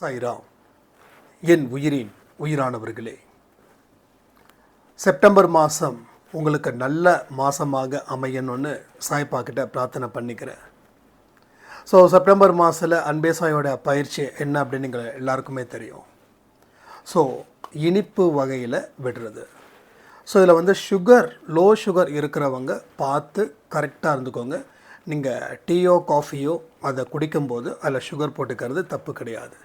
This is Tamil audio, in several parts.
சாய்ராம் என் உயிரின் உயிரானவர்களே. செப்டம்பர் மாதம் உங்களுக்கு நல்ல மாதமாக அமையணும்னு சாய்ப்பா கிட்ட பிரார்த்தனை பண்ணிக்கிறேன். ஸோ செப்டம்பர் மாதத்தில் அன்பேசாயோட பயிற்சி என்ன அப்படின்னு நீங்கள் எல்லாருக்குமே தெரியும். ஸோ இனிப்பு வகையில் விடுறது. ஸோ இதில் வந்து சுகர் லோ சுகர் இருக்கிறவங்க பார்த்து கரெக்டாக இருந்துக்கோங்க. நீங்கள் டீயோ காஃபியோ அதை குடிக்கும்போது அதில் சுகர் போட்டுக்கிறது தப்பு கிடையாது.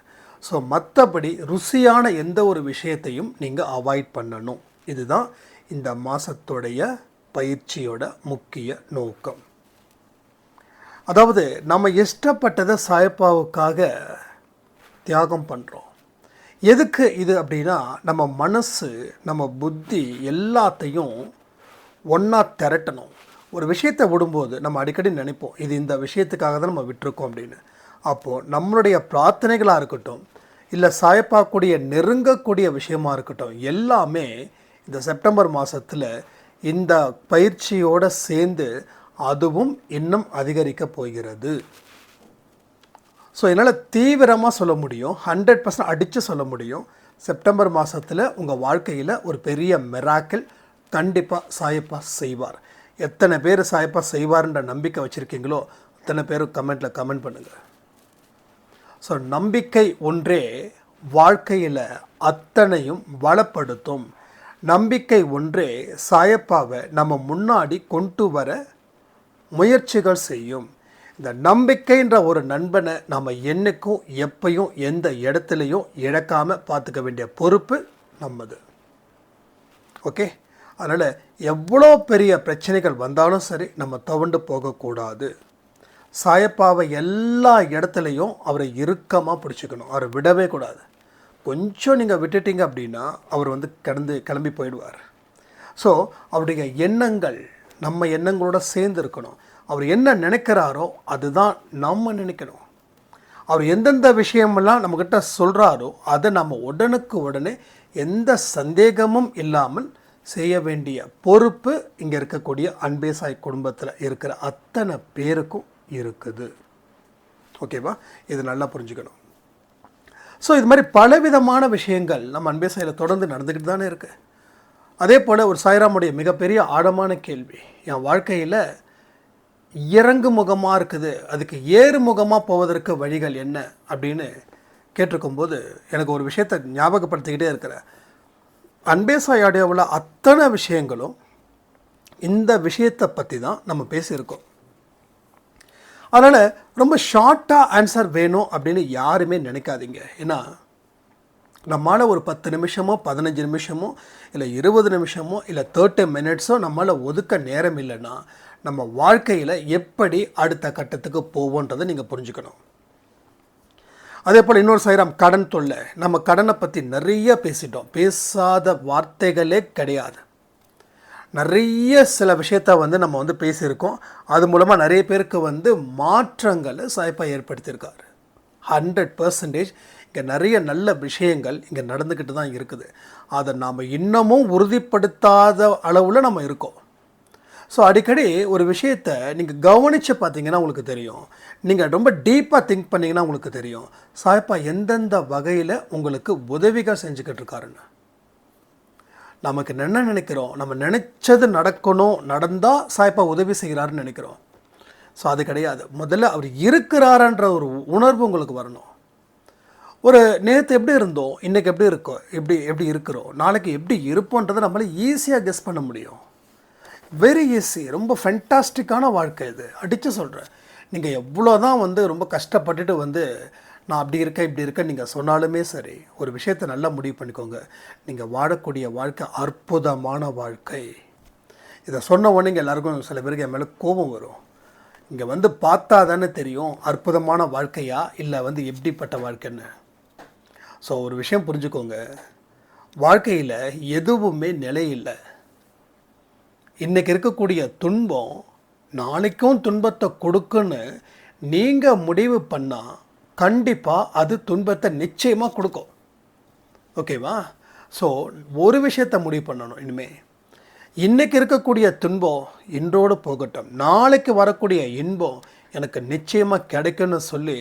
ஸோ மற்றபடி ருசியான எந்த ஒரு விஷயத்தையும் நீங்கள் அவாய்ட் பண்ணணும். இதுதான் இந்த மாதத்துடைய பயிற்சியோட முக்கிய நோக்கம். அதாவது நம்ம இஷ்டப்பட்டதை சாயப்பாவுக்காக தியாகம் பண்ணுறோம் எதுக்கு இது அப்படின்னா நம்ம மனசு நம்ம புத்தி எல்லாத்தையும் ஒன்றா திரட்டணும். ஒரு விஷயத்தை விடும்போது நம்ம அடிக்கடி நினைப்போம் இது இந்த விஷயத்துக்காக தான் நம்ம விட்டுருக்கோம் அப்படின்னு. அப்போது நம்மளுடைய பிரார்த்தனைகளாக இருக்கட்டும் இல்லை சாயப்பாக்கூடிய நெருங்கக்கூடிய விஷயமா இருக்கட்டும் எல்லாமே இந்த செப்டம்பர் மாதத்தில் இந்த பயிற்சியோடு சேர்ந்து அதுவும் இன்னும் அதிகரிக்க போகிறது. ஸோ என்னால் தீவிரமாக சொல்ல முடியும் ஹண்ட்ரட் பர்சன்ட் அடித்து சொல்ல முடியும். செப்டம்பர் மாதத்தில் உங்கள் வாழ்க்கையில் ஒரு பெரிய மெராக்கிள் கண்டிப்பாக சாயப்பா செய்வார். எத்தனை பேர் சாயப்பா செய்வார்ன்ற நம்பிக்கை வச்சுருக்கீங்களோ அத்தனை பேரும் கமெண்ட்டில் கமெண்ட் பண்ணுங்கள் ஸோ நம்பிக்கை ஒன்றே வாழ்க்கையில் அத்தனையும் வளப்படுத்தும். நம்பிக்கை ஒன்றே சாயப்பாவை நம்ம முன்னாடி கொண்டு வர முயற்சிகள் செய்யும். இந்த நம்பிக்கைன்ற ஒரு நண்பனை நம்ம என்றைக்கும் எப்பையும் எந்த இடத்துலையும் இழக்காமல் பார்த்துக்க வேண்டிய பொறுப்பு நம்மது. ஓகே அதனால் எவ்வளோ பெரிய பிரச்சனைகள் வந்தாலும் சரி நம்ம தவண்டு போகக்கூடாது. சாயப்பாவை எல்லா இடத்துலையும் அவரை இறுக்கமாக பிடிச்சிக்கணும். அவரை விடவே கூடாது. கொஞ்சம் நீங்கள் விட்டுட்டீங்க அப்படின்னா அவர் வந்து கிடந்து கிளம்பி போயிடுவார். ஸோ அவருடைய எண்ணங்கள் நம்ம எண்ணங்களோட சேர்ந்து இருக்கணும். அவர் என்ன நினைக்கிறாரோ அதுதான் நம்ம நினைக்கணும். அவர் எந்தெந்த விஷயமெல்லாம் நம்மக்கிட்ட சொல்கிறாரோ அதை நம்ம உடனுக்கு உடனே எந்த சந்தேகமும் இல்லாமல் செய்ய வேண்டிய பொறுப்பு இங்கே இருக்கக்கூடிய அன்பேசாய் குடும்பத்தில் இருக்கிற அத்தனை பேருக்கும் இருக்குது. ஓகேவா இது நல்லா புரிஞ்சுக்கணும். ஸோ இது மாதிரி பலவிதமான விஷயங்கள் நம்ம அன்பே சாயில் தொடர்ந்து நடந்துக்கிட்டு தானே இருக்குது அதே போல் ஒரு சாய்ராமுடைய மிகப்பெரிய ஆழமான கேள்வி. என் வாழ்க்கையில் இறங்கு முகமாக இருக்குது அதுக்கு ஏறு முகமாக போவதற்கு வழிகள் என்ன அப்படின்னு கேட்டிருக்கும்போது எனக்கு ஒரு விஷயத்தை ஞாபகப்படுத்திக்கிட்டே இருக்கிறேன் அன்பே சாயாடியாவில் அத்தனை விஷயங்களும் இந்த விஷயத்தை பற்றி தான் நம்ம பேசியிருக்கோம். அதனால் ரொம்ப ஷார்ட்டாக ஆன்சர் வேணும் அப்படின்னு யாருமே நினைக்காதீங்க. ஏன்னா நம்மளால் ஒரு பத்து நிமிஷமோ பதினஞ்சு நிமிஷமோ இல்லை இருபது நிமிஷமோ இல்லை தேர்ட்டி மினிட்ஸோ நம்மளால் ஒதுக்க நேரம் இல்லைன்னா நம்ம வாழ்க்கையில் எப்படி அடுத்த கட்டத்துக்கு போவோன்றதை நீங்கள் புரிஞ்சுக்கணும். அதே போல் இன்னொரு சைராம் கடன் தொல்லை. நம்ம கடனை பற்றி நிறைய பேசிட்டோம். பேசாத வார்த்தைகளே கிடையாது. நிறைய சில விஷயத்த வந்து நம்ம வந்து பேசியிருக்கோம். அது மூலமாக நிறைய பேருக்கு வந்து மாற்றங்களை சாய்ப்பா ஏற்படுத்தியிருக்காரு. ஹண்ட்ரட் பர்சன்டேஜ் இங்கே நிறைய நல்ல விஷயங்கள் இங்கே நடந்துக்கிட்டு தான் இருக்குது. அதை நாம் இன்னமும் உறுதிப்படுத்தாத அளவில் நம்ம இருக்கோம். ஸோ அடிக்கடி ஒரு விஷயத்தை நீங்கள் கவனித்து பார்த்தீங்கன்னா உங்களுக்கு தெரியும். நீங்கள் ரொம்ப டீப்பாக திங்க் பண்ணிங்கன்னா உங்களுக்கு தெரியும். சாய்ப்பா எந்தெந்த வகையில் உங்களுக்கு உதவிகள் செஞ்சுக்கிட்டு இருக்காருன்னு. நமக்கு என்ன நினைக்கிறோம்? நம்ம நினச்சது நடக்கணும் நடந்தால் சாய்ப்பா உதவி செய்கிறாருன்னு நினைக்கிறோம். ஸோ அது கிடையாது. முதல்ல அவர் இருக்கிறாரன்ற ஒரு உணர்வு உங்களுக்கு வரணும். ஒரு நேற்று எப்படி இருந்தோம்? இன்றைக்கி எப்படி இருக்கோம்? எப்படி எப்படி இருக்கிறோம்? நாளைக்கு எப்படி இருப்போன்றதை நம்மளால ஈஸியாக கெஸ் பண்ண முடியும். வெரி ஈஸி ரொம்ப ஃபென்டாஸ்டிக்கான வாழ்க்கை இது. அடித்து சொல்கிறேன் நீங்கள் எவ்வளோ தான் வந்து ரொம்ப கஷ்டப்பட்டுட்டு வந்து நான் அப்படி இருக்கேன் இப்படி இருக்கேன் நீங்கள் சொன்னாலுமே சரி. ஒரு விஷயத்தை நல்லா முடிவு பண்ணிக்கோங்க. நீங்கள் வாழக்கூடிய வாழ்க்கை அற்புதமான வாழ்க்கை. இதை சொன்ன உடனே இங்கே எல்லாருக்கும் சில பேருக்கு என் மேலே கோபம் வரும். இங்கே வந்து பார்த்தா தானே தெரியும் அற்புதமான வாழ்க்கையா இல்லை வந்து எப்படிப்பட்ட வாழ்க்கைன்னு. ஸோ ஒரு விஷயம் புரிஞ்சுக்கோங்க. வாழ்க்கையில் எதுவுமே நிலை இல்லை. இன்றைக்கி இருக்கக்கூடிய துன்பம் நாளைக்கும் துன்பத்தை கொடுக்குன்னு நீங்கள் முடிவு பண்ணால் கண்டிப்பாக அது துன்பத்தை நிச்சயமாக கொடுக்கும். ஓகேவா ஸோ ஒரு விஷயத்தை முடிவு பண்ணணும் இனிமே. இன்னைக்கு இருக்கக்கூடிய துன்பம் இன்றோடு போகட்டும். நாளைக்கு வரக்கூடிய இன்பம் எனக்கு நிச்சயமாக கிடைக்கும்னு சொல்லி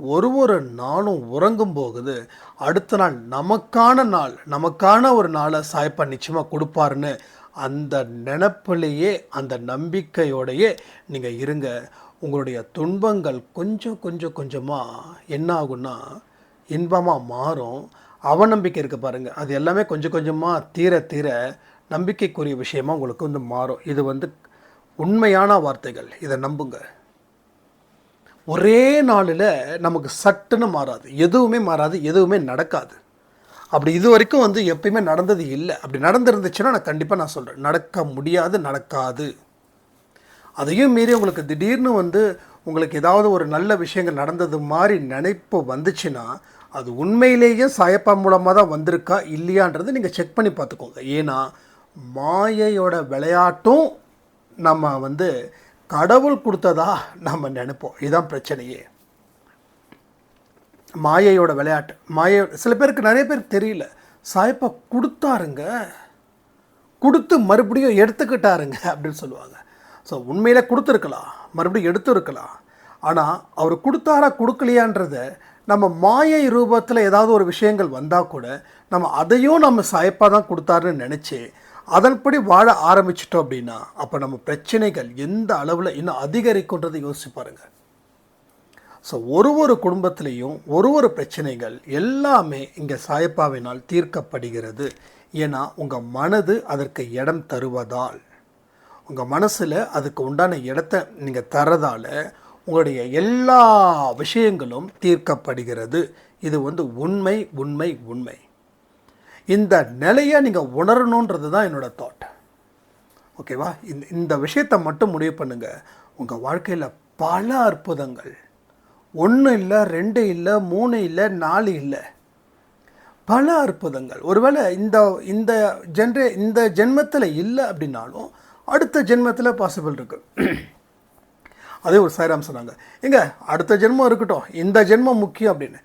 ஒரு ஒரு நாளும் உறங்கும் போகுது. அடுத்த நாள் நமக்கான நாள் நமக்கான ஒரு நாளை சாய்ப்பா நிச்சயமாக கொடுப்பாருன்னு அந்த நினப்பிலேயே அந்த நம்பிக்கையோடையே நீங்கள் இருங்க. உங்களுடைய துன்பங்கள் கொஞ்சம் கொஞ்சம் கொஞ்சமாக என்ன ஆகும்னா இன்பமாக மாறும். அவநம்பிக்கை இருக்குது பாருங்கள் அது எல்லாமே கொஞ்சம் கொஞ்சமாக தீர தீர நம்பிக்கைக்குரிய விஷயமா உங்களுக்கு வந்து மாறும். இது வந்து உண்மையான வார்த்தைகள். இதை நம்புங்க. ஒரே நாளில் நமக்கு சட்டுன்னு மாறாது. எதுவுமே மாறாது எதுவுமே நடக்காது. அப்படி இது வரைக்கும் வந்து எப்பயுமே நடந்தது இல்லை. அப்படி நடந்திருந்துச்சுன்னா நான் கண்டிப்பாக நான் சொல்கிறேன் நடக்க முடியாது நடக்காது. அதையும் மீறி உங்களுக்கு திடீர்னு வந்து உங்களுக்கு ஏதாவது ஒரு நல்ல விஷயங்கள் நடந்தது மாதிரி நினைப்பு வந்துச்சுன்னா அது உண்மையிலேயே சாயப்பா மூலமாக தான் வந்திருக்கா இல்லையான்றதை நீங்கள் செக் பண்ணி பார்த்துக்கோங்க. ஏன்னா மாயையோட விளையாட்டும் நம்ம வந்து கடவுள் கொடுத்ததா நம்ம நினைப்போம். இதுதான் பிரச்சனையே. மாயையோட விளையாட்டு. மாயை சில பேருக்கு நிறைய பேருக்கு தெரியல. சாயப்பா கொடுத்தாருங்க. கொடுத்து மறுபடியும் எடுத்துக்கிட்டாருங்க அப்படின்னு சொல்லுவாங்க. ஸோ உண்மையில் கொடுத்துருக்கலாம். மறுபடியும் எடுத்துருக்கலாம். ஆனால் அவர் கொடுத்தாரா கொடுக்கலையான்றத நம்ம மாயை ரூபத்தில் ஏதாவது ஒரு விஷயங்கள் வந்தால் கூட நம்ம அதையும் நம்ம சாயப்பாக தான் கொடுத்தாருன்னு நினச்சி அதன்படி வாழ ஆரம்பிச்சிட்டோம் அப்படின்னா அப்போ நம்ம பிரச்சனைகள் எந்த அளவில் இன்னும் அதிகரிக்குன்றதை யோசிச்சு பாருங்கள் ஸோ ஒரு ஒரு குடும்பத்திலையும் ஒரு ஒரு பிரச்சனைகள் எல்லாமே இங்கே சாயப்பாவினால் தீர்க்கப்படுகிறது. ஏன்னா உங்கள் மனது அதற்கு இடம் தருவதால். உங்கள் மனசில் அதுக்கு உண்டான இடத்த நீங்கள் தரதால் உங்களுடைய எல்லா விஷயங்களும் தீர்க்கப்படுகிறது. இது வந்து உண்மை உண்மை உண்மை. இந்த நிலையை நீங்கள் உணரணுன்றது தான் என்னோட தாட் ஓகேவா இந்த இந்த விஷயத்தை மட்டும் முடிவு பண்ணுங்கள் உங்கள் வாழ்க்கையில் பல அற்புதங்கள். ஒன்று இல்லை ரெண்டு இல்லை மூணு இல்லை நாலு இல்லை. பல அற்புதங்கள். ஒருவேளை இந்த இந்த ஜென்ரே இந்த ஜென்மத்தில் இல்லை அப்படின்னாலும் அடுத்த ஜென்மத்தில் பாசிபிள் இருக்குது அதே ஒரு சாய்ராம் சொன்னாங்க. எங்க? அடுத்த ஜென்மம் இருக்கட்டும். இந்த ஜென்மம் முக்கியம் அப்படின்னு.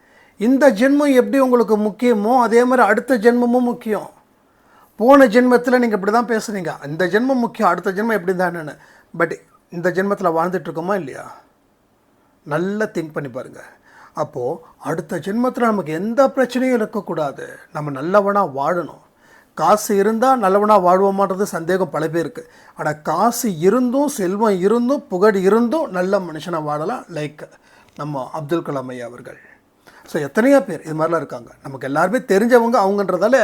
இந்த ஜென்மம் எப்படி உங்களுக்கு முக்கியமோ அதே மாதிரி அடுத்த ஜென்மமும் முக்கியம். போன ஜென்மத்தில் நீங்கள் இப்படி தான் பேசுனீங்க. இந்த ஜென்மம் முக்கியம் அடுத்த ஜென்மம் எப்படி தானேன்னு பட் இந்த ஜென்மத்தில் வாழ்ந்துட்டுருக்கோமா இல்லையா? நல்லா திங்க் பண்ணி பாருங்கள் அப்போது அடுத்த ஜென்மத்தில் நமக்கு எந்த பிரச்சனையும் இருக்கக்கூடாது. நம்ம நல்லவனாக வாழணும். காசு இருந்தால் நல்லவனாக வாழ்வோமான்றது சந்தேகம் பல பேருக்கு. ஆனால் காசு இருந்தும் செல்வம் இருந்தும் புகழ் இருந்தும் நல்ல மனுஷனாக வாழலாம். லைக் நம்ம அப்துல் கலாம் ஐயா அவர்கள். ஸோ எத்தனையோ பேர் இது மாதிரிலாம் இருக்காங்க. நமக்கு எல்லாருமே தெரிஞ்சவங்க அவங்கன்றதால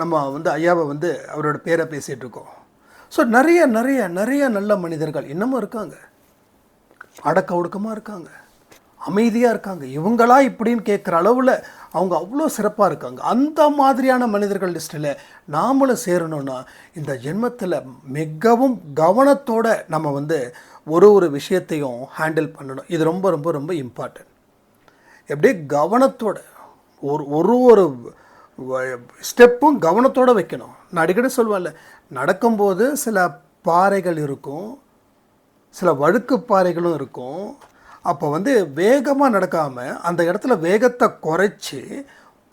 நம்ம வந்து ஐயாவை வந்து அவரோட பேரை பேசிகிட்டு இருக்கோம். ஸோ நிறைய நிறைய நிறைய நல்ல மனிதர்கள் இன்னமும் இருக்காங்க. அடக்க ஒடுக்கமாக இருக்காங்க. அமைதியாக இருக்காங்க. இவங்களா இப்படின்னு கேட்குற அளவில் அவங்க அவ்வளோ சிறப்பாக இருக்காங்க. அந்த மாதிரியான மனிதர்கள் லிஸ்ட்டில் நாமளும் சேரணும்னா இந்த ஜென்மத்தில் மிகவும் கவனத்தோட நம்ம வந்து ஒரு ஒரு விஷயத்தையும் ஹேண்டில் பண்ணணும். இது ரொம்ப ரொம்ப ரொம்ப இம்பார்ட்டன்ட் எப்படியே கவனத்தோட. ஒரு ஒரு ஒரு ஸ்டெப்பும் கவனத்தோடு வைக்கணும். நான் அடிக்கடி சொல்வேன்ல நடக்கும்போது சில பாறைகள் இருக்கும் சில வழுக்கு பாறைகளும் இருக்கும். அப்போ வந்து வேகமாக நடக்காமல் அந்த இடத்துல வேகத்தை குறைச்சி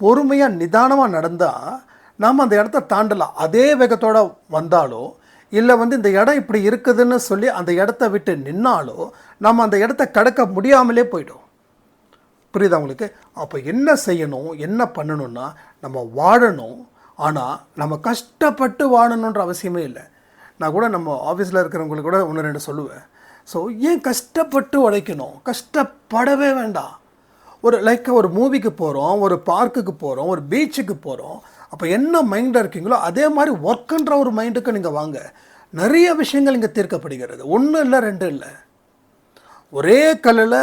பொறுமையாக நிதானமாக நடந்தால் நாம் அந்த இடத்த தாண்டலாம். அதே வேகத்தோடு வந்தாலோ இல்லை வந்து இந்த இடம் இப்படி இருக்குதுன்னு சொல்லி அந்த இடத்த விட்டு நின்னாலோ நம்ம அந்த இடத்த கடக்க முடியாமலே போயிடும். புரியுதா உங்களுக்கு? அப்போ என்ன செய்யணும்? என்ன பண்ணணும்னா நம்ம வாழணும். ஆனால் நம்ம கஷ்டப்பட்டு வாழணுன்ற அவசியமே இல்லை. நான் கூட நம்ம ஆஃபீஸில் இருக்கிறவங்களுக்கு கூட ஒன்று ரெண்டு சொல்லுவேன். ஸோ ஏன் கஷ்டப்பட்டு உழைக்கணும்? கஷ்டப்படவே வேண்டாம். ஒரு லைக் ஒரு மூவிக்கு போகிறோம் ஒரு பார்க்குக்கு போகிறோம் ஒரு பீச்சுக்கு போகிறோம் அப்போ என்ன மைண்டாக இருக்கீங்களோ அதே மாதிரி ஒர்க்குன்ற ஒரு மைண்டுக்கு நீங்கள் வாங்க. நிறைய விஷயங்கள் இங்கே தீர்க்கப்படுகிறது. ஒன்றும் இல்லை ரெண்டு இல்லை. ஒரே கல்லில்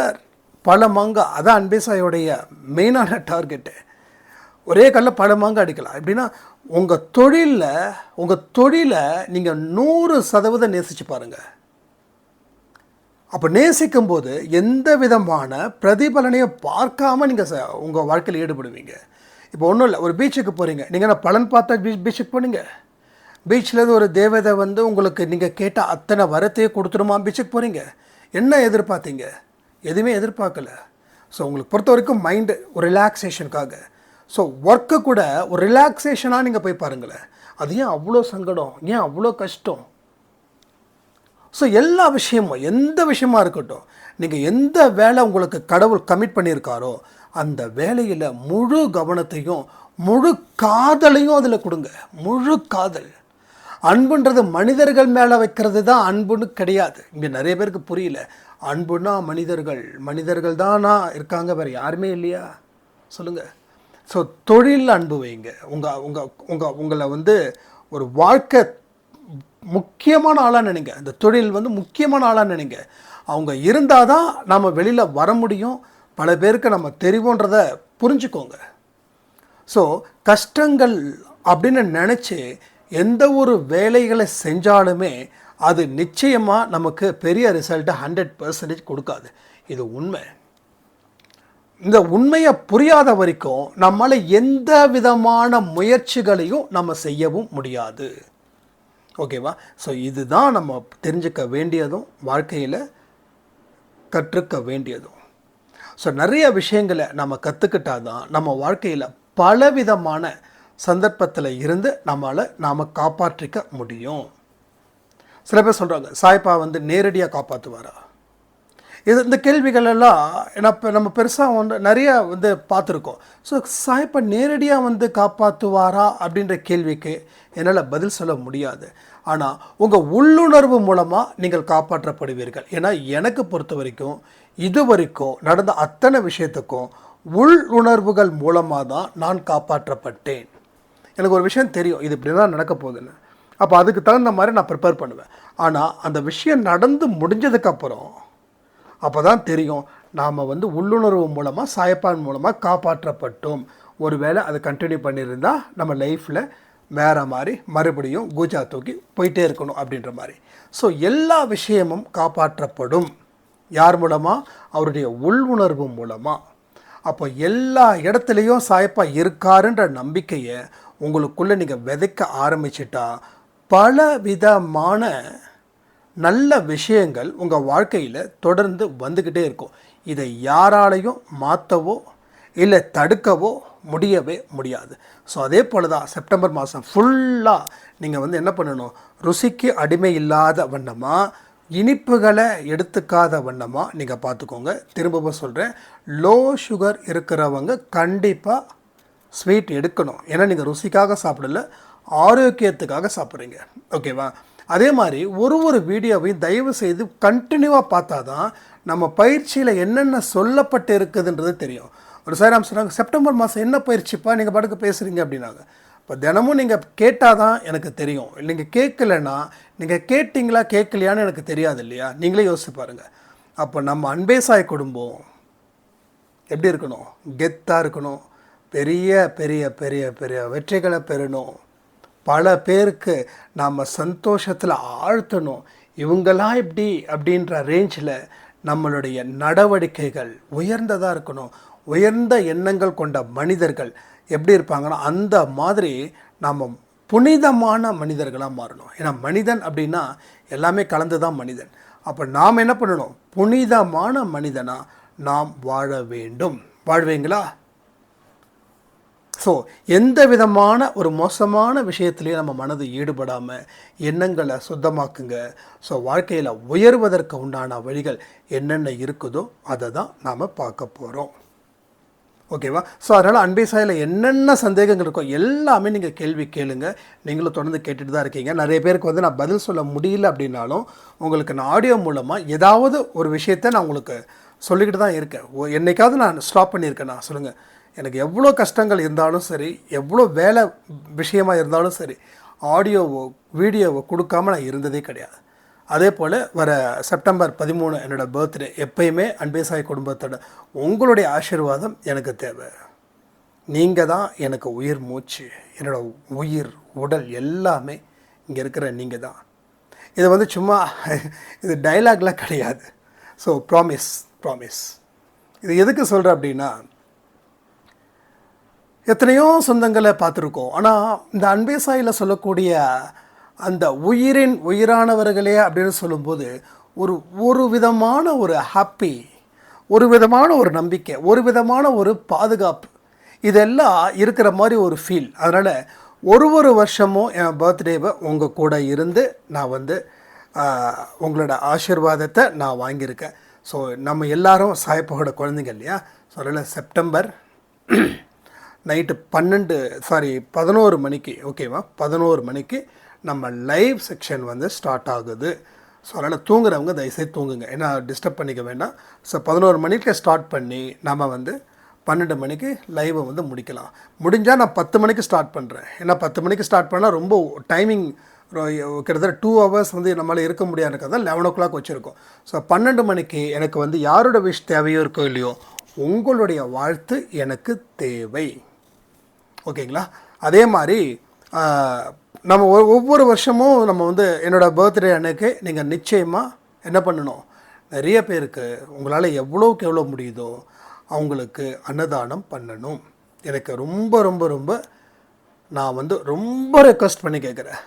பல மாங்காய் அதான் அன்பேசாயோடைய மெயினான டார்கெட்டு ஒரே கல்லில் பல மாங்காய் அடிக்கலாம். எப்படின்னா உங்கள் தொழிலில் உங்கள் தொழிலை நீங்கள் நூறு சதவீதம் நேசித்து பாருங்கள் அப்போ நேசிக்கும் போது எந்த விதமான பிரதிபலனையும் பார்க்காம நீங்கள் ச உங்கள் வாழ்க்கையில் ஈடுபடுவீங்க. இப்போ ஒன்றும் இல்லை ஒரு பீச்சுக்கு போகிறீங்க நீங்கள் என்ன பலன் பார்த்தா பீச் பீச்சுக்கு போனீங்க? பீச்லேருந்து ஒரு தேவதை வந்து உங்களுக்கு நீங்கள் கேட்டால் அத்தனை வரத்தையே கொடுத்துருமா பீச்சுக்கு போகிறீங்க என்ன எதிர்பார்த்தீங்க? எதுவுமே எதிர்பார்க்கல. ஸோ உங்களுக்கு பொறுத்த வரைக்கும் மைண்டு ஒரு ரிலாக்ஸேஷனுக்காக ஸோ ஒர்க்கு கூட ஒரு ரிலாக்ஸேஷனாக நீங்கள் போய் பாருங்களேன். அது ஏன் அவ்வளோ சங்கடம்? ஏன் அவ்வளோ கஷ்டம்? ஸோ எல்லா விஷயமும் எந்த விஷயமா இருக்கட்டும் நீங்கள் எந்த வேலை உங்களுக்கு கடவுள் கமிட் பண்ணியிருக்காரோ அந்த வேலையில் முழு கவனத்தையும் முழு காதலையும் அதில் கொடுங்க. முழு காதல். அன்புன்றது மனிதர்கள் மேலே வைக்கிறது தான் அன்புன்னு கிடையாது. இங்கே நிறைய பேருக்கு புரியல. அன்புனா மனிதர்கள். மனிதர்கள் தானா இருக்காங்க வேறு யாருமே இல்லையா? சொல்லுங்கள் ஸோ தொழில் அன்பு வைங்க. உங்கள் உங்கள் உங்கள் உங்களை வந்து ஒரு வாழ்க்கை முக்கியமான ஆளாக நினைங்க. இந்த தொழில் வந்து முக்கியமான ஆளாக நினைங்க. அவங்க இருந்தால் தான் நம்ம வெளியில் வர முடியும். பல பேருக்கு நம்ம தெரிவோன்றத புரிஞ்சுக்கோங்க. ஸோ கஷ்டங்கள் அப்படின்னு நினச்சி எந்த ஒரு வேலைகளை செஞ்சாலுமே அது நிச்சயமாக நமக்கு பெரிய ரிசல்ட்டை ஹண்ட்ரட் பர்சன்டேஜ் கொடுக்காது. இது உண்மை. இந்த உண்மையை புரியாத வரைக்கும் நம்மளால் எந்த விதமான முயற்சிகளையும் நம்ம செய்யவும் முடியாது. ஓகேவா? ஸோ இதுதான் நம்ம தெரிஞ்சுக்க வேண்டியதும் வாழ்க்கையில் கற்றுக்க வேண்டியதும். ஸோ நிறைய விஷயங்களை நம்ம கற்றுக்கிட்டா தான் நம்ம வாழ்க்கையில் பலவிதமான சந்தர்ப்பத்தில் இருந்து நம்மளை நாம் காப்பாற்றிக்க முடியும். சில பேர் சொல்கிறாங்க சாய்ப்பா வந்து நேரடியாக காப்பாற்றுவாரா இது இந்த கேள்விகளெல்லாம் இப்போ நம்ம பெருசாக வந்து நிறைய வந்து பார்த்துருக்கோம். ஸோ சாய்ப்பா நேரடியாக வந்து காப்பாற்றுவாரா அப்படின்ற கேள்விக்கு என்னால் பதில் சொல்ல முடியாது. ஆனால் உங்கள் உள்ளுணர்வு மூலமாக நீங்கள் காப்பாற்றப்படுவீர்கள். ஏன்னா எனக்கு பொறுத்த வரைக்கும் இது வரைக்கும் நடந்த அத்தனை விஷயத்துக்கும் உள்ளுணர்வுகள் மூலமாக தான் நான் காப்பாற்றப்பட்டேன். எனக்கு ஒரு விஷயம் தெரியும். இது இப்படி தான் நடக்க போகுதுன்னு. அப்போ அதுக்கு தகுந்த மாதிரி நான் ப்ரிப்பேர் பண்ணுவேன். ஆனால் அந்த விஷயம் நடந்து முடிஞ்சதுக்கப்புறம் அப்போ தான் தெரியும் நாம் வந்து உள்ளுணர்வு மூலமாக சாயப்பான் மூலமாக காப்பாற்றப்பட்டோம். ஒருவேளை அதை கண்டினியூ பண்ணியிருந்தால் நம்ம லைஃப்பில் வேறு மாதிரி மறுபடியும் கூஜா தூக்கி போயிட்டே இருக்கணும் அப்படின்ற மாதிரி. ஸோ எல்லா விஷயமும் காப்பாற்றப்படும். யார் மூலமாக அவருடைய உள் உணர்வு மூலமாக அப்போ எல்லா இடத்துலையும் சாய்ப்பா இருக்காருன்ற நம்பிக்கையை உங்களுக்குள்ளே நீங்கள் விதைக்க ஆரம்பிச்சிட்டா பல விதமான நல்ல விஷயங்கள் உங்கள் வாழ்க்கையில் தொடர்ந்து வந்துக்கிட்டே இருக்கும். இதை யாராலையும் மாற்றவோ இல்லை தடுக்கவோ முடியவே முடியாது. ஸோ அதே போல் தான் செப்டம்பர் மாதம் ஃபுல்லாக நீங்கள் வந்து என்ன பண்ணணும்? ருசிக்கு அடிமை இல்லாத வண்ணமாக இனிப்புகளை எடுத்துக்காத வண்ணமாக நீங்கள் பார்த்துக்கோங்க. திரும்பவும் சொல்கிறேன் லோ சுகர் இருக்கிறவங்க கண்டிப்பாக ஸ்வீட் எடுக்கணும். ஏன்னா நீங்கள் ருசிக்காக சாப்பிடல ஆரோக்கியத்துக்காக சாப்பிட்றீங்க. ஓகேவா அதே மாதிரி ஒரு ஒரு வீடியோவையும் தயவு செய்து கண்டினியூவாக பார்த்தா தான் நம்ம பயிற்சியில் என்னென்ன சொல்லப்பட்டு இருக்குதுன்றது தெரியும். ஒரு சாராம் சொன்னாங்க செப்டம்பர் மாதம் என்ன பயிற்சிப்பா? நீங்கள் பாட்டுக்கு பேசுகிறீங்க அப்படின்னாங்க. இப்போ தினமும் நீங்கள் கேட்டால் தான் எனக்கு தெரியும். நீங்கள் கேட்கலன்னா நீங்கள் கேட்டிங்களா கேட்கலையான்னு எனக்கு தெரியாது இல்லையா? நீங்களே யோசிச்சு பாருங்கள் அப்போ நம்ம அன்பே சாய் குடும்பம் எப்படி இருக்கணும்? கெத்தாக இருக்கணும். பெரிய பெரிய பெரிய பெரிய வெற்றிகளை பெறணும். பல பேருக்கு நாம் சந்தோஷத்தில் ஆழ்த்தணும். இவங்கெல்லாம் எப்படி? அப்படின்ற ரேஞ்சில் நம்மளுடைய நடவடிக்கைகள் உயர்ந்ததாக இருக்கணும். உயர்ந்த எண்ணங்கள் கொண்ட மனிதர்கள் எப்படி இருப்பாங்கன்னா அந்த மாதிரி நாம் புனிதமான மனிதர்களாக மாறணும். ஏன்னா மனிதன் அப்படின்னா எல்லாமே கலந்து தான் மனிதன். அப்போ நாம் என்ன பண்ணணும்? புனிதமான மனிதனாக நாம் வாழ வேண்டும். வாழ்வீங்களா? ஸோ எந்த விதமான ஒரு மோசமான விஷயத்துலையும் நம்ம மனது ஈடுபடாமல் எண்ணங்களை சுத்தமாக்குங்க. ஸோ வாழ்க்கையில் உயர்வதற்கு உண்டான வழிகள் என்னென்ன இருக்குதோ அதை தான் நாம் பார்க்க போகிறோம் ஓகேவா? ஸோ அதனால் அன்பே சாயில் என்னென்ன சந்தேகங்கள் இருக்கோ எல்லாமே நீங்கள் கேள்வி கேளுங்க. நீங்களும் தொடர்ந்து கேட்டுட்டு தான் இருக்கீங்க. நிறைய பேருக்கு வந்து நான் பதில் சொல்ல முடியல அப்படின்னாலும் உங்களுக்கு நான் ஆடியோ மூலமாக ஏதாவது ஒரு விஷயத்தை நான் உங்களுக்கு சொல்லிக்கிட்டு தான் இருக்கேன். ஓ என்னைக்காவது நான் ஸ்டாப் பண்ணியிருக்கேன்? நான் சொல்லுங்கள் எனக்கு எவ்வளோ கஷ்டங்கள் இருந்தாலும் சரி எவ்வளோ வேலை விஷயமாக இருந்தாலும் சரி ஆடியோவோ வீடியோவோ கொடுக்காம நான் இருந்ததே கிடையாது. அதே போல் வர செப்டம்பர் பதிமூணு என்னோடய பர்த்டே எப்பயுமே அன்பேசாய் குடும்பத்தோட உங்களுடைய ஆசீர்வாதம் எனக்கு தேவை. நீங்கள் தான் எனக்கு உயிர் மூச்சு என்னோட உயிர் உடல் எல்லாமே இங்கே இருக்கிற நீங்கள் தான். இது வந்து சும்மா இது டைலாக்லாம் கிடையாது. ஸோ ப்ராமிஸ் ப்ராமிஸ் இது எதுக்கு சொல்கிறேன் அப்படின்னா எத்தனையோ சொந்தங்களை பார்த்துருக்கோம். ஆனால் இந்த அன்பே சாயில் சொல்லக்கூடிய அந்த உயிரின் உயிரானவர்களே அப்படின்னு சொல்லும்போது ஒரு ஒரு விதமான ஒரு ஹாப்பி ஒரு விதமான ஒரு நம்பிக்கை ஒரு விதமான ஒரு பாதுகாப்பு. இதெல்லாம் இருக்கிற மாதிரி ஒரு ஃபீல் அதனால் ஒரு ஒரு வருஷமும் என் பர்த்டேவை உங்கள் கூட இருந்து நான் வந்து உங்களோட ஆசீர்வாதத்தை நான் வாங்கியிருக்கேன். ஸோ நம்ம எல்லாரும் சாயப்பாவோட குழந்தைங்க இல்லையா? ஸோ அதனால் செப்டம்பர் நைட்டு பன்னெண்டு சாரி பதினோரு மணிக்கு ஓகேவா பதினோரு மணிக்கு நம்ம லைவ் செக்ஷன் வந்து ஸ்டார்ட் ஆகுது. ஸோ அதனால் தூங்குறவங்க தயவுசெய்து தூங்குங்க. ஏன்னா டிஸ்டர்ப் பண்ணிக்க வேண்டாம். ஸோ பதினோரு மணிக்கு ஸ்டார்ட் பண்ணி நம்ம வந்து பன்னெண்டு மணிக்கு லைவை வந்து முடிக்கலாம். முடிஞ்சால் நான் பத்து மணிக்கு ஸ்டார்ட் பண்ணுறேன் ஏன்னா பத்து மணிக்கு ஸ்டார்ட் பண்ணால் ரொம்ப டைமிங் கிட்டத்தட்ட டூ ஹவர்ஸ் வந்து நம்மளால் இருக்க முடியாது இருக்கிறதா லெவன் ஓ கிளாக் வச்சுருக்கோம். ஸோ பன்னெண்டு மணிக்கு எனக்கு வந்து யாரோட விஷ் தேவையோ இருக்கோ இல்லையோ உங்களுடைய வாழ்த்து எனக்கு தேவை. ஓகேங்களா அதே மாதிரி நம்ம ஒவ்வொரு வருஷமும் நம்ம வந்து என்னோடய பர்த்டே அன்னைக்கு நீங்கள் நிச்சயமாக என்ன பண்ணணும்? நிறைய பேருக்கு உங்களால் எவ்வளோக்கு எவ்வளோ முடியுதோ அவங்களுக்கு அன்னதானம் பண்ணணும். எனக்கு ரொம்ப ரொம்ப ரொம்ப நான் வந்து ரொம்ப ரெக்வஸ்ட் பண்ணி கேட்குறேன்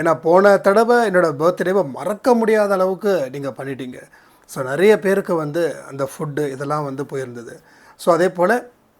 ஏன்னா போன தடவை என்னோடய பர்த்டேவை மறக்க முடியாத அளவுக்கு நீங்கள் பண்ணிட்டீங்க. ஸோ நிறைய பேருக்கு வந்து அந்த ஃபுட்டு இதெல்லாம் வந்து போயிருந்தது. ஸோ அதே போல்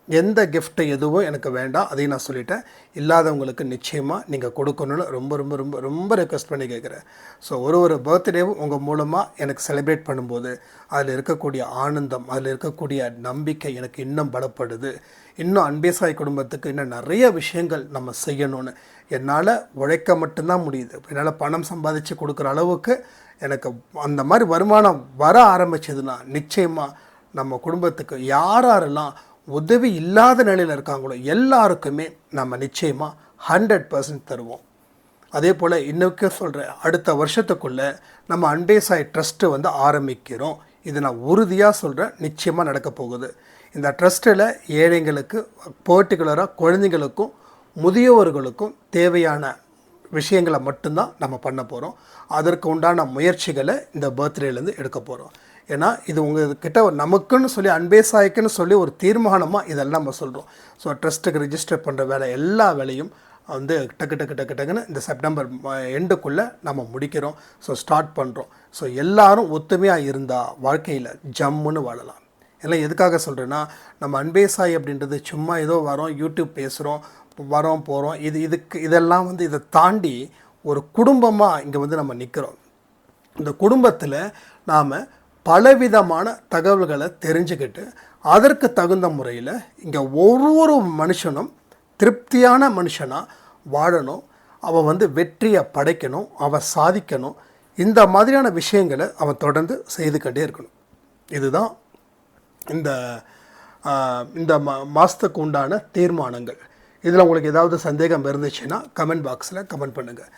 எந்த கிஃப்ட்டு எதுவும் எனக்கு வேண்டாம் அதையும் நான் சொல்லிட்டேன். இல்லாதவங்களுக்கு நிச்சயமாக நீங்கள் கொடுக்கணும்னு ரொம்ப ரொம்ப ரொம்ப ரொம்ப ரெக்வஸ்ட் பண்ணி கேட்குறேன் ஸோ ஒரு ஒரு பர்த்டேவும் உங்கள் மூலமாக எனக்கு செலிப்ரேட் பண்ணும்போது அதில் இருக்கக்கூடிய ஆனந்தம் அதில் இருக்கக்கூடிய நம்பிக்கை எனக்கு இன்னும் பலப்படுது. இன்னும் அன்பேசாய் குடும்பத்துக்கு இன்னும் நிறைய விஷயங்கள் நம்ம செய்யணும்னு. என்னால் உழைக்க மட்டும்தான் முடியுது. என்னால் பணம் சம்பாதிச்சு கொடுக்குற அளவுக்கு எனக்கு அந்த மாதிரி வருமானம் வர ஆரம்பிச்சதுன்னா நிச்சயமாக நம்ம குடும்பத்துக்கு யார் யாரெல்லாம் உதவி இல்லாத நிலையில் இருக்காங்களோ எல்லாருக்குமே நம்ம நிச்சயமாக ஹண்ட்ரட் பர்சன்ட் தருவோம். அதே போல் இன்னைக்கு சொல்கிறேன் அடுத்த வருஷத்துக்குள்ளே நம்ம அன்பேசாய் ட்ரஸ்ட்டு வந்து ஆரம்பிக்கிறோம். இது நான் உறுதியாக சொல்கிறேன் நிச்சயமாக நடக்க போகுது. இந்த ட்ரஸ்ட்டில் ஏழைங்களுக்கு பர்டிகுலராக குழந்தைங்களுக்கும் முதியவர்களுக்கும் தேவையான விஷயங்களை மட்டும்தான் நம்ம பண்ண போகிறோம் அதற்கு உண்டான முயற்சிகளை இந்த பர்த்டேலேருந்து எடுக்க போகிறோம் ஏன்னா இது உங்ககிட்ட நமக்குன்னு சொல்லி அன்பேசாய்க்குன்னு சொல்லி ஒரு தீர்மானமாக இதெல்லாம் நம்ம சொல்கிறோம் ஸோ ட்ரஸ்ட்டுக்கு ரிஜிஸ்டர் பண்ணுற வேலை எல்லா வேலையும் வந்து டக்கு டக்கு டக்கு டக்குன்னு இந்த செப்டம்பர் எண்டுக்குள்ளே நம்ம முடிக்கிறோம். ஸோ ஸ்டார்ட் பண்ணுறோம் ஸோ எல்லாரும் ஒத்துமையாக இருந்தால் வாழ்க்கையில் ஜம்முன்னு வாழலாம். எல்லாம் எதுக்காக சொல்கிறேன்னா நம்ம அன்பேசாய் அப்படின்றது சும்மா ஏதோ வரோம் யூடியூப் பேசுகிறோம் வரோம் போகிறோம் இது இதுக்கு இதெல்லாம் வந்து இதை தாண்டி ஒரு குடும்பமாக இங்கே வந்து நம்ம நிற்கிறோம் இந்த குடும்பத்தில் நாம் பலவிதமான தகவல்களை தெரிஞ்சுக்கிட்டு அதற்கு தகுந்த முறையில் இங்கே ஒவ்வொரு மனுஷனும் திருப்தியான மனுஷனாக வாழணும். அவன் வந்து வெற்றியை படைக்கணும் அவன் சாதிக்கணும். இந்த மாதிரியான விஷயங்களை அவன் தொடர்ந்து செய்துக்கிட்டே இருக்கணும். இதுதான் இந்த இந்த மா மாதத்துக்கு உண்டான தீர்மானங்கள். இதில் உங்களுக்கு ஏதாவது சந்தேகம் இருந்துச்சுன்னா கமெண்ட் பாக்ஸில் கமெண்ட் பண்ணுங்கள்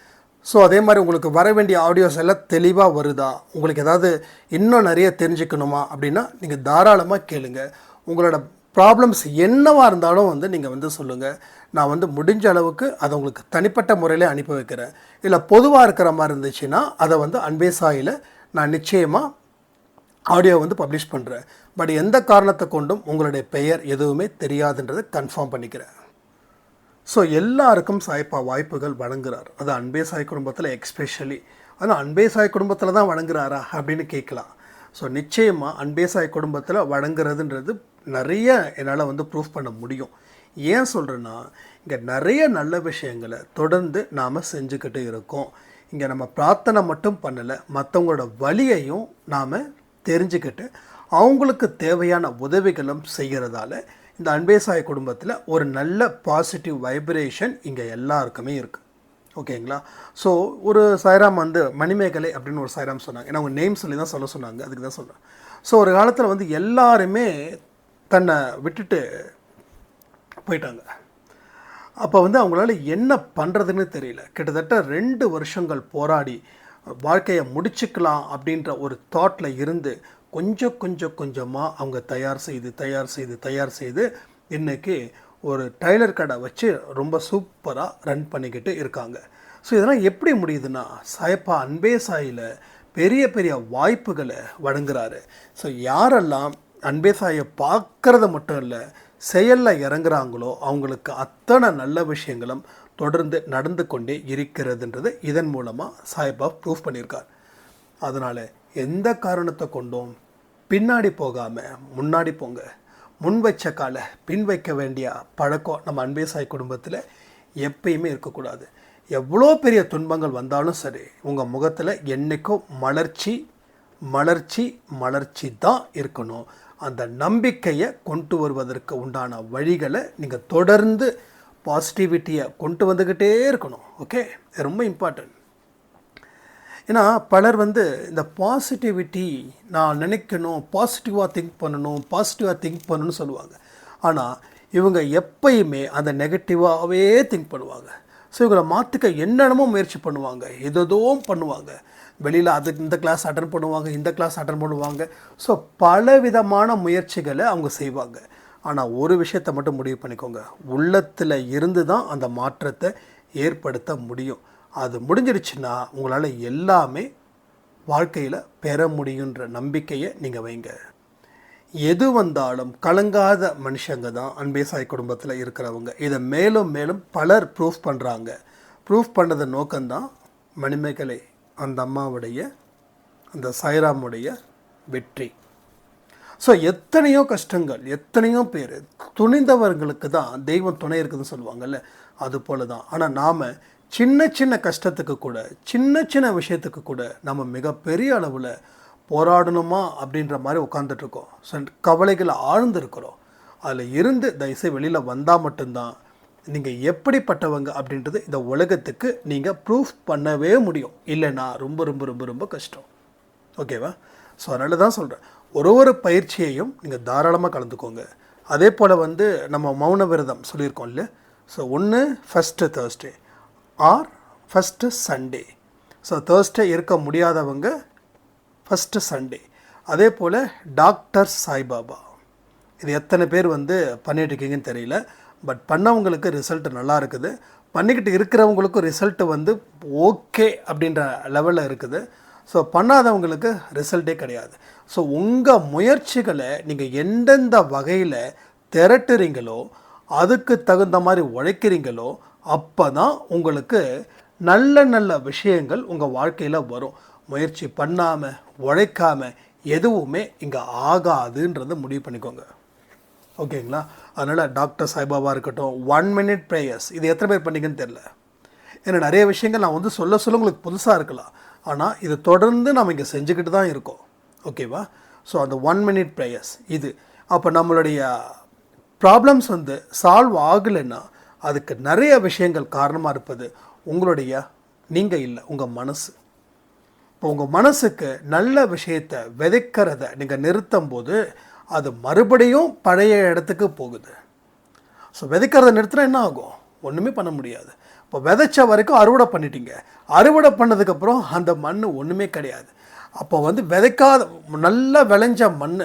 ஸோ அதே மாதிரி உங்களுக்கு வர வேண்டிய ஆடியோஸ் எல்லாம் தெளிவாக வருதா? உங்களுக்கு ஏதாவது இன்னும் நிறைய தெரிஞ்சுக்கணுமா? அப்படின்னா நீங்கள் தாராளமாக கேளுங்க. உங்களோட ப்ராப்ளம்ஸ் என்னவாக இருந்தாலும் வந்து நீங்கள் வந்து சொல்லுங்கள் நான் வந்து முடிஞ்ச அளவுக்கு அதை உங்களுக்கு தனிப்பட்ட முறையில் அனுப்பி வைக்கிறேன். இல்லை பொதுவாக இருக்கிற மாதிரி இருந்துச்சுன்னா அதை வந்து அன்பேசாயில் நான் நிச்சயமாக ஆடியோ வந்து பப்ளிஷ் பண்ணுறேன் பட் எந்த காரணத்தை கொண்டும் உங்களுடைய பெயர் எதுவுமே தெரியாதுன்றதை கன்ஃபார்ம் பண்ணிக்கிறேன். ஸோ எல்லாருக்கும் சாய்ப்பா வாய்ப்புகள் வழங்குறார். அது அன்பே சாய் குடும்பத்தில் எக்ஸ்பெஷலி ஆனால் அன்பே சாய் குடும்பத்தில் தான் வழங்குறாரா அப்படின்னு கேட்கலாம். ஸோ நிச்சயமாக அன்பே சாய் குடும்பத்தில் வழங்குறதுன்றது நிறைய என்னால் வந்து ப்ரூஃப் பண்ண முடியும். ஏன் சொல்கிறேன்னா இங்கே நிறைய நல்ல விஷயங்களை தொடர்ந்து நாம் செஞ்சுக்கிட்டு இருக்கோம். இங்கே நம்ம பிரார்த்தனை மட்டும் பண்ணலை மற்றவங்களோட வழியையும் நாம் தெரிஞ்சுக்கிட்டு அவங்களுக்கு தேவையான உதவிகளும் செய்கிறதால இந்த அன்பேசாய் குடும்பத்தில் ஒரு நல்ல பாசிட்டிவ் வைப்ரேஷன் இங்கே எல்லாருக்குமே இருக்குது ஓகேங்களா? ஸோ ஒரு சாய்ராம் வந்து மணிமேகலை அப்படின்னு ஒரு சாய்ராம் சொன்னாங்க. ஏன்னா அவங்க நேம் சொல்லி தான் சொல்ல சொன்னாங்க. அதுக்கு தான் சொல்கிறேன் ஸோ ஒரு காலத்தில் வந்து எல்லாருமே தன்னை விட்டுட்டு போயிட்டாங்க. அப்போ வந்து அவங்களால என்ன பண்ணுறதுன்னு தெரியல. கிட்டத்தட்ட ரெண்டு வருஷங்கள் போராடி வாழ்க்கையை முடிச்சுக்கலாம் அப்படின்ற ஒரு தாட்டில் இருந்து கொஞ்சம் கொஞ்சம் கொஞ்சமாக அவங்க தயார் செய்து தயார் செய்து தயார் செய்து இன்னைக்கு ஒரு டைலர் கடை வச்சு ரொம்ப சூப்பராக ரன் பண்ணிக்கிட்டு இருக்காங்க. ஸோ இதெல்லாம் எப்படி முடியுதுன்னா சாயப்பா அன்பே சாயில் பெரிய பெரிய வாய்ப்புகளை வழங்குறாரு. ஸோ யாரெல்லாம் அன்பே சாயை பார்க்குறத மட்டும் இல்லை செயலில் இறங்குறாங்களோ அவங்களுக்கு அத்தனை நல்ல விஷயங்களும் தொடர்ந்து நடந்து கொண்டே இருக்கிறதுன்றது இதன் மூலமாக சாய்பா ப்ரூஃப் பண்ணியிருக்கார். அதனால் எந்த காரணத்தை கொண்டும் பின்னாடி போகாமல் முன்னாடி போங்க. முன் வச்ச காலை பின் வைக்க வேண்டிய பழக்கம் நம்ம அன்பே சாய் குடும்பத்தில் எப்பயுமே இருக்கக்கூடாது. எவ்வளோ பெரிய துன்பங்கள் வந்தாலும் சரி உங்கள் முகத்தில் என்றைக்கும் மலர்ச்சி மலர்ச்சி மலர்ச்சி தான் இருக்கணும். அந்த நம்பிக்கையை கொண்டு வருவதற்கு உண்டான வழிகளை நீங்கள் தொடர்ந்து பாசிட்டிவிட்டியை கொண்டு வந்துக்கிட்டே இருக்கணும். ஓகே ரொம்ப இம்பார்ட்டன்ட் ஏன்னா பலர் வந்து இந்த பாசிட்டிவிட்டி நான் நினைக்கணும் பாசிட்டிவாக திங்க் பண்ணணும் பாசிட்டிவாக திங்க் பண்ணணும்னு சொல்லுவாங்க. ஆனால் இவங்க எப்பயுமே அந்த நெகட்டிவாகவே திங்க் பண்ணுவாங்க. ஸோ இவங்களை மாற்றுக்க என்னென்னமோ முயற்சி பண்ணுவாங்க. எதோதும் பண்ணுவாங்க. வெளியில் அது இந்த கிளாஸ் அட்டன் பண்ணுவாங்க இந்த கிளாஸ் அட்டன் பண்ணுவாங்க. ஸோ பல விதமான முயற்சிகளை அவங்க செய்வாங்க. ஆனால் ஒரு விஷயத்தை மட்டும் முடிவு பண்ணிக்கோங்க. உள்ளத்தில் இருந்து தான் அந்த மாற்றத்தை ஏற்படுத்த முடியும். அது முடிஞ்சிருச்சுன்னா உங்களால் எல்லாமே வாழ்க்கையில் பெற முடியுன்ற நம்பிக்கையை நீங்கள் வைங்க. எது வந்தாலும் கலங்காத மனுஷங்க தான் அன்பே சாய் குடும்பத்தில் இருக்கிறவங்க. இதை மேலும் மேலும் பலர் ப்ரூஃப் பண்ணுறாங்க ப்ரூஃப் பண்ணது நோக்கம்தான் மணிமேகலை அந்த அம்மாவுடைய அந்த சாய்ராமுடைய வெற்றி. ஸோ எத்தனையோ கஷ்டங்கள் எத்தனையோ பேர் துணிந்தவர்களுக்கு தான் தெய்வம் துணை இருக்குதுன்னு சொல்லுவாங்கல்ல அது போல தான் ஆனால் நாம் சின்ன சின்ன கஷ்டத்துக்கு கூட சின்ன சின்ன விஷயத்துக்கு கூட நம்ம மிகப்பெரிய அளவில் போராடணுமா அப்படின்ற மாதிரி உட்காந்துட்ருக்கோம் ஸோ கவலைகளை ஆழ்ந்துருக்கிறோம். அதில் இருந்து தயவுசெய்து வெளியில் வந்தால் மட்டும்தான் நீங்கள் எப்படிப்பட்டவங்க அப்படின்றது இந்த உலகத்துக்கு நீங்கள் ப்ரூஃப் பண்ணவே முடியும். இல்லைன்னா ரொம்ப ரொம்ப ரொம்ப ரொம்ப கஷ்டம். ஓகேவா? ஸோ அதனால தான் சொல்கிறேன் ஒரு ஒரு பயிற்சியையும் நீங்கள் தாராளமாக கலந்துக்கோங்க. அதே போல் வந்து நம்ம மௌன விரதம் சொல்லியிருக்கோம் இல்லை ஸோ ஒன்று first Thursday or first Sunday so Thursday இருக்க முடியாதவங்க ஃபஸ்ட்டு சண்டே அதே போல் டாக்டர் சாய்பாபா. இது எத்தனை பேர் வந்து பண்ணிகிட்ருக்கீங்கன்னு தெரியல. பட் பண்ணவங்களுக்கு ரிசல்ட் நல்லா இருக்குது. பண்ணிக்கிட்டு இருக்கிறவங்களுக்கும் ரிசல்ட்டு வந்து ஓகே அப்படின்ற லெவலில் இருக்குது. ஸோ பண்ணாதவங்களுக்கு ரிசல்ட்டே கிடையாது. ஸோ உங்கள் முயற்சிகளை நீங்கள் எந்தெந்த வகையில் திரட்டுறீங்களோ அதுக்கு தகுந்த மாதிரி உழைக்கிறீங்களோ அப்போ தான் உங்களுக்கு நல்ல நல்ல விஷயங்கள் உங்கள் வாழ்க்கையில் வரும். முயற்சி பண்ணாமல் உழைக்காமல் எதுவுமே இங்கே ஆகாதுன்றதை முடிவு பண்ணிக்கோங்க. ஓகேங்களா? அதனால் டாக்டர் சாய்பாபா இருக்கட்டும் ஒன் மினிட் ப்ரேயர்ஸ் இது எத்தனை பேர் பண்ணிங்கன்னு தெரில ஏன்னா நிறைய விஷயங்கள் நான் வந்து சொல்ல சொல்ல உங்களுக்கு புதுசாக இருக்கலாம். ஆனால் இது தொடர்ந்து நம்ம இங்கே செஞ்சுக்கிட்டு தான் இருக்கோம். ஓகேவா? ஸோ அந்த ஒன் மினிட் ப்ரேயர்ஸ் இது. அப்போ நம்மளுடைய ப்ராப்ளம்ஸ் வந்து சால்வ் ஆகலைன்னா அதுக்கு நிறைய விஷயங்கள் காரணமாக இருப்பது உங்களுடைய நீங்கள் இல்லை உங்கள் மனசு. இப்போ உங்கள் மனசுக்கு நல்ல விஷயத்தை விதைக்கிறத நீங்கள் நிறுத்தும் போது அது மறுபடியும் பழைய இடத்துக்கு போகுது. ஸோ விதைக்கிறத நிறுத்தினா என்ன ஆகும்? ஒன்றுமே பண்ண முடியாது. இப்போ விதைச்ச வரைக்கும் அறுவடை பண்ணிட்டீங்க. அறுவடை பண்ணதுக்கப்புறம் அந்த மண் ஒன்றுமே கிடையாது. அப்போ வந்து விதைக்காத நல்லா விளைஞ்ச மண்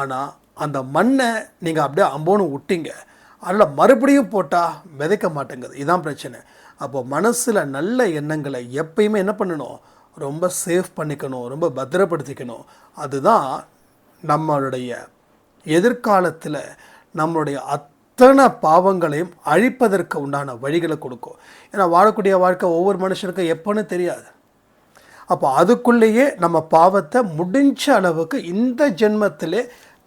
ஆனால் அந்த மண்ணை நீங்கள் அப்படியே அம்போன்னு விட்டீங்க அதில் மறுபடியும் போட்டால் விதைக்க மாட்டேங்குது. இதுதான் பிரச்சனை. அப்போது மனசில் நல்ல எண்ணங்களை எப்பயுமே என்ன பண்ணணும்? ரொம்ப சேஃப் பண்ணிக்கணும். ரொம்ப பத்திரப்படுத்திக்கணும். அதுதான் நம்மளுடைய எதிர்காலத்தில் நம்மளுடைய அத்தனை பாவங்களையும் அழிப்பதற்கு உண்டான வழிகளை கொடுக்கும். ஏன்னா வாழக்கூடிய வாழ்க்கை ஒவ்வொரு மனுஷனுக்கும் எப்போன்னு தெரியாது. அப்போ அதுக்குள்ளேயே நம்ம பாவத்தை முடிஞ்ச அளவுக்கு இந்த ஜென்மத்திலே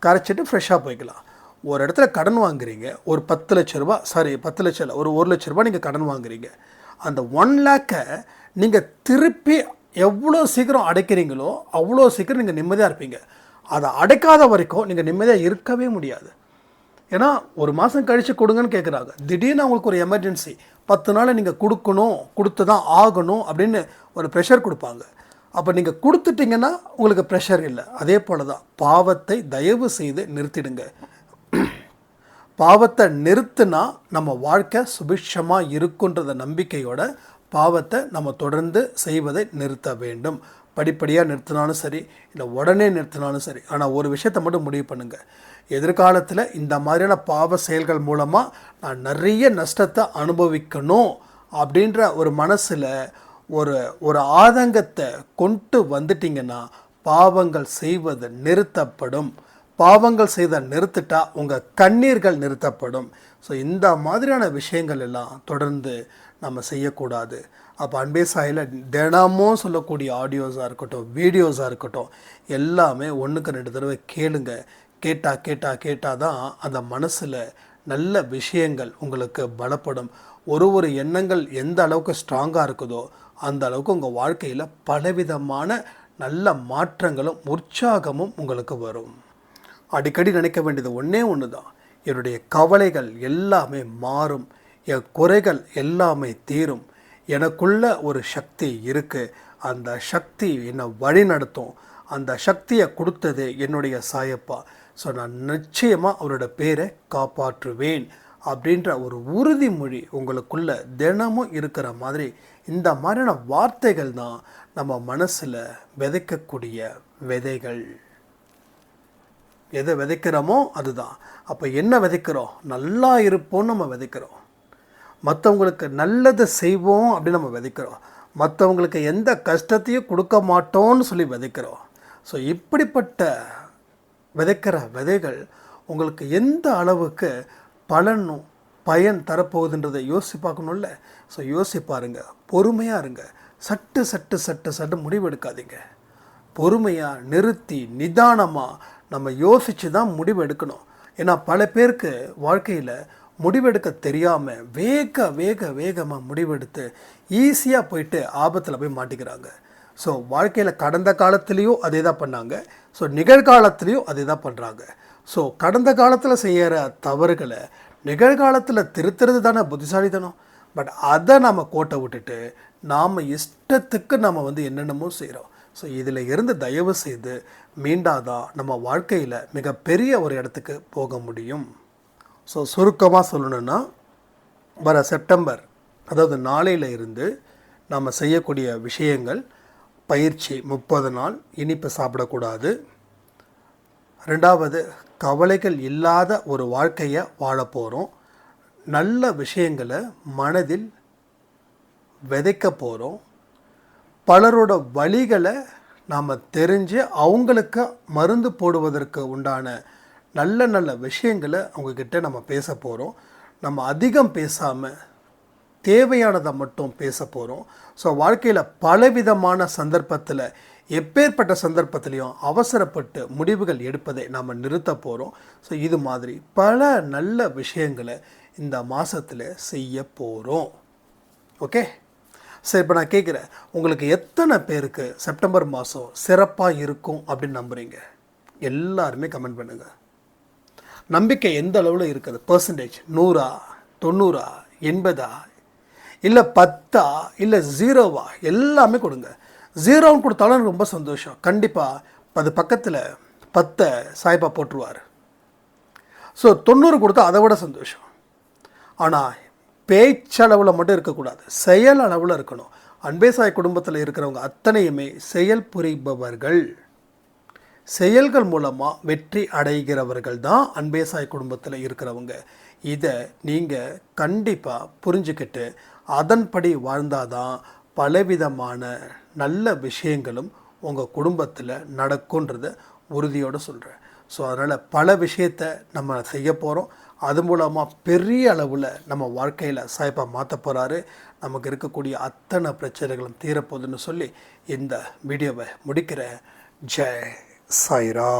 கரைச்சிட்டு ஃப்ரெஷ்ஷாக போய்க்கலாம். ஒரு இடத்துல கடன் வாங்குறீங்க ஒரு பத்து லட்ச ரூபா சாரி பத்து லட்சம் இல்லை ஒரு ஒரு லட்ச ரூபா நீங்கள் கடன் வாங்குறீங்க. அந்த ஒன் லேக்கை நீங்கள் திருப்பி எவ்வளோ சீக்கிரம் அடைக்கிறீங்களோ அவ்வளோ சீக்கிரம் நீங்கள் நிம்மதியாக இருப்பீங்க. அதை அடைக்காத வரைக்கும் நீங்கள் நிம்மதியாக இருக்கவே முடியாது. ஏன்னா ஒரு மாதம் கழித்து கொடுங்கன்னு கேட்குறாங்க திடீர்னு அவங்களுக்கு ஒரு எமர்ஜென்சி பத்து நாள் நீங்கள் கொடுக்கணும் கொடுத்து தான் ஆகணும் அப்படின்னு ஒரு ப்ரெஷர் கொடுப்பாங்க. அப்போ நீங்கள் கொடுத்துட்டீங்கன்னா உங்களுக்கு ப்ரெஷர் இல்லை. அதே போல் தான் பாவத்தை தயவு செய்து நிறுத்திடுங்க. பாவத்தை நிறுத்தினா நம்ம வாழ்க்கை சுபிட்சமாக இருக்குன்றத நம்பிக்கையோட பாவத்தை நம்ம தொடர்ந்து செய்வதை நிறுத்த வேண்டும். படிப்படியாக நிறுத்தினாலும் சரி இல்லை உடனே நிறுத்தினாலும் சரி. ஆனால் ஒரு விஷயத்தை மட்டும் முடிவு பண்ணுங்கள் எதிர்காலத்தில் இந்த மாதிரியான பாவ செயல்கள் மூலமாக நான் நிறைய நஷ்டத்தை அனுபவிக்கணும் அப்படின்ற ஒரு மனசில் ஒரு ஒரு ஆதங்கத்தை கொண்டு வந்துட்டிங்கன்னா பாவங்கள் செய்வது நிறுத்தப்படும். பாவங்கள் செய்த நிறுத்திட்டா உங்கள் கண்ணீர்கள் நிறுத்தப்படும். ஸோ இந்த மாதிரியான விஷயங்கள் எல்லாம் தொடர்ந்து நம்ம செய்யக்கூடாது. அப்போ அன்பே சாயில் தினமும் சொல்லக்கூடிய ஆடியோஸாக இருக்கட்டும் வீடியோஸாக இருக்கட்டும் எல்லாமே ஒன்றுக்கு ரெண்டு தடவை கேளுங்க. கேட்டால் கேட்டால் கேட்டால் தான் அந்த மனசில் நல்ல விஷயங்கள் உங்களுக்கு பலப்படும். ஒரு ஒரு எண்ணங்கள் எந்த அளவுக்கு ஸ்ட்ராங்காக இருக்குதோ அந்த அளவுக்கு உங்கள் வாழ்க்கையில் பலவிதமான நல்ல மாற்றங்களும் உற்சாகமும் உங்களுக்கு வரும். அடிக்கடி நினைக்க வேண்டியது ஒன்றே ஒன்று தான் என்னுடைய கவலைகள் எல்லாமே மாறும். என் குறைகள் எல்லாமே தீரும். எனக்குள்ள ஒரு சக்தி இருக்குது அந்த சக்தி என்னை வழி நடத்தும் அந்த சக்தியை கொடுத்தது என்னுடைய சாயப்பா. ஸோ நான் நிச்சயமாக அவரோட பேரை காப்பாற்றுவேன் அப்படின்ற ஒரு உறுதிமொழி உங்களுக்குள்ள தினமும் இருக்கிற மாதிரி இந்த மாதிரியான வார்த்தைகள் தான் நம்ம மனசில் விதைக்கக்கூடிய விதைகள். எதை விதைக்கிறோமோ அதுதான். அப்போ என்ன விதைக்கிறோம்? நல்லா இருப்போம்னு நம்ம விதைக்கிறோம். மற்றவங்களுக்கு நல்லது செய்வோம் அப்படின்னு நம்ம விதைக்கிறோம். மற்றவங்களுக்கு எந்த கஷ்டத்தையும் கொடுக்க மாட்டோம்னு சொல்லி விதைக்கிறோம். ஸோ இப்படிப்பட்ட விதைக்கிற விதைகள் உங்களுக்கு எந்த அளவுக்கு பலனும் பயன் தரப்போகுதுன்றதை யோசிச்சு பார்க்கணும்ல? ஸோ யோசிப்பாருங்க பொறுமையாக இருங்க. சட்டு சட்டு சட்டு சட்டு முடிவெடுக்காதீங்க பொறுமையாக நிறுத்தி நிதானமாக நம்ம யோசித்து தான் முடிவு எடுக்கணும். ஏன்னா பல பேருக்கு வாழ்க்கையில் முடிவெடுக்க தெரியாமல் வேக வேக வேகமாக முடிவெடுத்து ஈஸியாக போயிட்டு ஆபத்தில் போய் மாட்டிக்கிறாங்க. ஸோ வாழ்க்கையில் கடந்த காலத்துலேயும் அதே தான் பண்ணாங்க. ஸோ நிகழ்காலத்துலேயும் அதே தான் பண்ணுறாங்க ஸோ கடந்த காலத்தில் செய்கிற தவறுகளை நிகழ்காலத்தில் திருத்துறது தானே புத்திசாலித்தனம். பட் அதை நம்ம கோட்டை விட்டுட்டு நாம் இஷ்டத்துக்கு நம்ம வந்து என்னென்னமோ செய்கிறோம் ஸோ இதில் இருந்து தயவு செய்து மீண்டாதான் நம்ம வாழ்க்கையில் மிகப்பெரிய ஒரு இடத்துக்கு போக முடியும்? ஸோ சுருக்கமாக சொல்லணுன்னா வர செப்டம்பர் அதாவது நாளையில் இருந்து நம்ம செய்யக்கூடிய விஷயங்கள் பயிற்சி முப்பது நாள் இனிப்பு சாப்பிடக்கூடாது. ரெண்டாவது கவலைகள் இல்லாத ஒரு வாழ்க்கையை வாழ போகிறோம் நல்ல விஷயங்களை மனதில் விதைக்க போகிறோம் பலரோட வழிகளை நாம் தெரிஞ்சு அவங்களுக்கு மருந்து போடுவதற்கு உண்டான நல்ல நல்ல விஷயங்களை அவங்கக்கிட்ட நம்ம பேச போகிறோம் நம்ம அதிகம் பேசாமல் தேவையானதை மட்டும் பேச போகிறோம் ஸோ வாழ்க்கையில் பலவிதமான சந்தர்ப்பத்தில் எப்பேற்பட்ட சந்தர்ப்பத்திலையும் அவசரப்பட்டு முடிவுகள் எடுப்பதை நாம் நிறுத்த போகிறோம் ஸோ இது மாதிரி பல நல்ல விஷயங்களை இந்த மாதத்தில் செய்ய போகிறோம் ஓகே சரி இப்போ நான் கேட்குறேன் உங்களுக்கு எத்தனை பேருக்கு செப்டம்பர் மாதம் சிறப்பாக இருக்கும் அப்படின்னு நம்புகிறீங்க எல்லாருமே கமெண்ட் பண்ணுங்கள் நம்பிக்கை எந்த அளவில் இருக்குது? பர்சன்டேஜ் நூறா தொண்ணூறா எண்பதா? இல்லை பத்தா? இல்லை ஜீரோவா எல்லாமே கொடுங்க. ஜீரோன்னு கொடுத்தாலும் எனக்கு ரொம்ப சந்தோஷம். கண்டிப்பாக அது பக்கத்தில் பத்தை சாய்பா போட்டுருவார். ஸோ தொண்ணூறு கொடுத்தா அதை விட சந்தோஷம். ஆனால் பேச்சளவில் மட்டும் இருக்கக்கூடாது. செயல் அளவில் இருக்கணும். அன்பேசாய் குடும்பத்தில் இருக்கிறவங்க அத்தனையுமே செயல் புரிபவர்கள். செயல்கள் மூலமாக வெற்றி அடைகிறவர்கள் தான் அன்பேசாய் குடும்பத்தில் இருக்கிறவங்க. இதை நீங்கள் கண்டிப்பாக புரிஞ்சுக்கிட்டு அதன்படி வாழ்ந்தாதான் பலவிதமான நல்ல விஷயங்களும் உங்கள் குடும்பத்தில் நடக்குன்றத உறுதியோடு சொல்கிறேன் ஸோ அதனால் பல விஷயத்தை நம்ம செய்ய போகிறோம் அது மூலமாக பெரிய அளவில் நம்ம வாழ்க்கையில் சாய்ப்பா மாற்ற போகிறாரு நமக்கு இருக்கக்கூடிய அத்தனை பிரச்சனைகளும் தீரப்போகுதுன்னு சொல்லி இந்த வீடியோவை முடிக்கிற ஜெய் சாய்ரா.